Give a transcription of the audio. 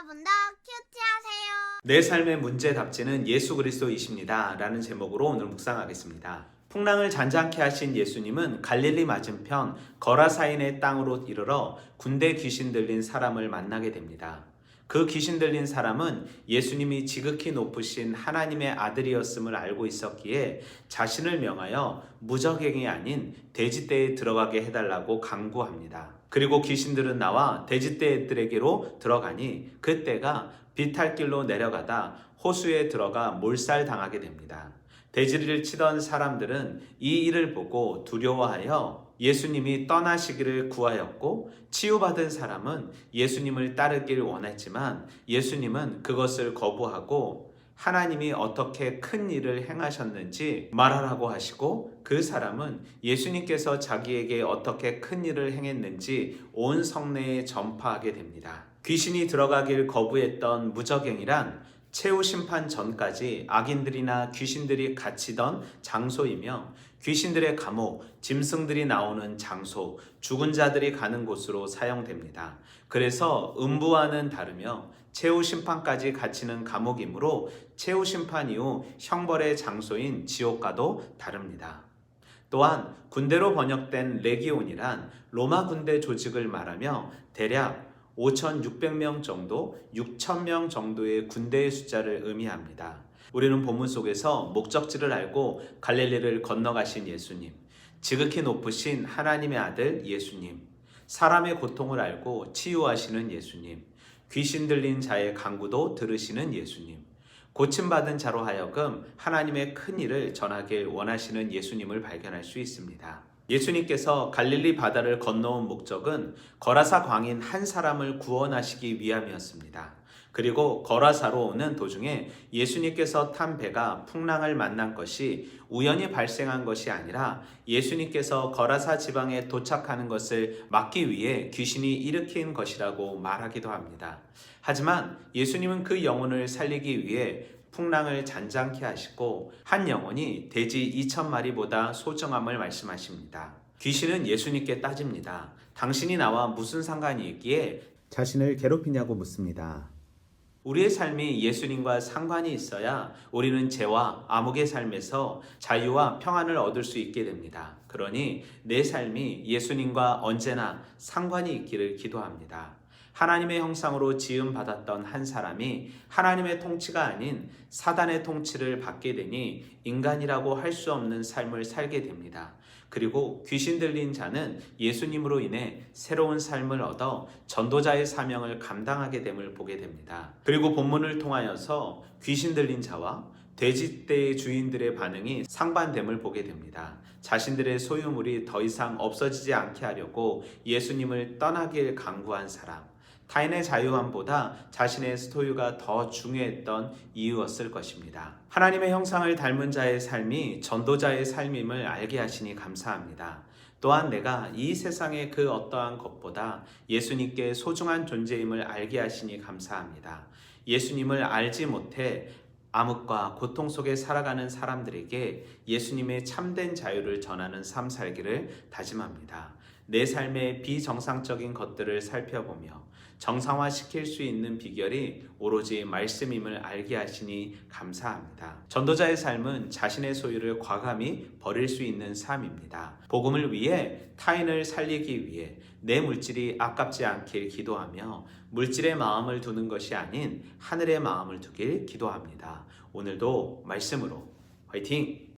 여러분도 큐티하세요. 내 삶의 문제 답지는 예수 그리스도이십니다. 라는 제목으로 오늘 묵상하겠습니다. 풍랑을 잔잔케 하신 예수님은 갈릴리 맞은편 거라사인의 땅으로 이르러 군대 귀신 들린 사람을 만나게 됩니다. 그 귀신 들린 사람은 예수님이 지극히 높으신 하나님의 아들이었음을 알고 있었기에 자신을 명하여 무적행이 아닌 돼지떼에 들어가게 해달라고 강구합니다. 그리고 귀신들은 나와 돼지떼들에게로 들어가니 그때가 비탈길로 내려가다 호수에 들어가 몰살당하게 됩니다. 돼지를 치던 사람들은 이 일을 보고 두려워하여 예수님이 떠나시기를 구하였고 치유받은 사람은 예수님을 따르길 원했지만 예수님은 그것을 거부하고 하나님이 어떻게 큰 일을 행하셨는지 말하라고 하시고 그 사람은 예수님께서 자기에게 어떻게 큰 일을 행했는지 온 성내에 전파하게 됩니다. 귀신이 들어가길 거부했던 무적행이란 최후 심판 전까지 악인들이나 귀신들이 갇히던 장소이며 귀신들의 감옥, 짐승들이 나오는 장소, 죽은 자들이 가는 곳으로 사용됩니다. 그래서 음부와는 다르며 최후 심판까지 갇히는 감옥이므로 최후 심판 이후 형벌의 장소인 지옥과도 다릅니다. 또한 군대로 번역된 레기온이란 로마 군대 조직을 말하며 대략 5,600명 정도, 6,000명 정도의 군대의 숫자를 의미합니다. 우리는 본문 속에서 목적지를 알고 갈릴리를 건너가신 예수님, 지극히 높으신 하나님의 아들 예수님, 사람의 고통을 알고 치유하시는 예수님, 귀신 들린 자의 강구도 들으시는 예수님, 고침받은 자로 하여금 하나님의 큰 일을 전하길 원하시는 예수님을 발견할 수 있습니다. 예수님께서 갈릴리 바다를 건너온 목적은 거라사 광인 한 사람을 구원하시기 위함이었습니다. 그리고 거라사로 오는 도중에 예수님께서 탄 배가 풍랑을 만난 것이 우연히 발생한 것이 아니라 예수님께서 거라사 지방에 도착하는 것을 막기 위해 귀신이 일으킨 것이라고 말하기도 합니다. 하지만 예수님은 그 영혼을 살리기 위해 풍랑을 잔잔케 하시고 한 영혼이 돼지 2천 마리보다 소중함을 말씀하십니다. 귀신은 예수님께 따집니다. 당신이 나와 무슨 상관이 있기에 자신을 괴롭히냐고 묻습니다. 우리의 삶이 예수님과 상관이 있어야 우리는 죄와 암흑의 삶에서 자유와 평안을 얻을 수 있게 됩니다. 그러니 내 삶이 예수님과 언제나 상관이 있기를 기도합니다. 하나님의 형상으로 지음 받았던 한 사람이 하나님의 통치가 아닌 사단의 통치를 받게 되니 인간이라고 할 수 없는 삶을 살게 됩니다. 그리고 귀신 들린 자는 예수님으로 인해 새로운 삶을 얻어 전도자의 사명을 감당하게 됨을 보게 됩니다. 그리고 본문을 통하여서 귀신 들린 자와 돼지떼의 주인들의 반응이 상반됨을 보게 됩니다. 자신들의 소유물이 더 이상 없어지지 않게 하려고 예수님을 떠나길 강구한 사람. 타인의 자유함보다 자신의 소유가 더 중요했던 이유였을 것입니다. 하나님의 형상을 닮은 자의 삶이 전도자의 삶임을 알게 하시니 감사합니다. 또한 내가 이 세상의 그 어떠한 것보다 예수님께 소중한 존재임을 알게 하시니 감사합니다. 예수님을 알지 못해 암흑과 고통 속에 살아가는 사람들에게 예수님의 참된 자유를 전하는 삶 살기를 다짐합니다. 내 삶의 비정상적인 것들을 살펴보며 정상화시킬 수 있는 비결이 오로지 말씀임을 알게 하시니 감사합니다. 전도자의 삶은 자신의 소유를 과감히 버릴 수 있는 삶입니다. 복음을 위해 타인을 살리기 위해 내 물질이 아깝지 않길 기도하며 물질의 마음을 두는 것이 아닌 하늘의 마음을 두길 기도합니다. 오늘도 말씀으로 화이팅!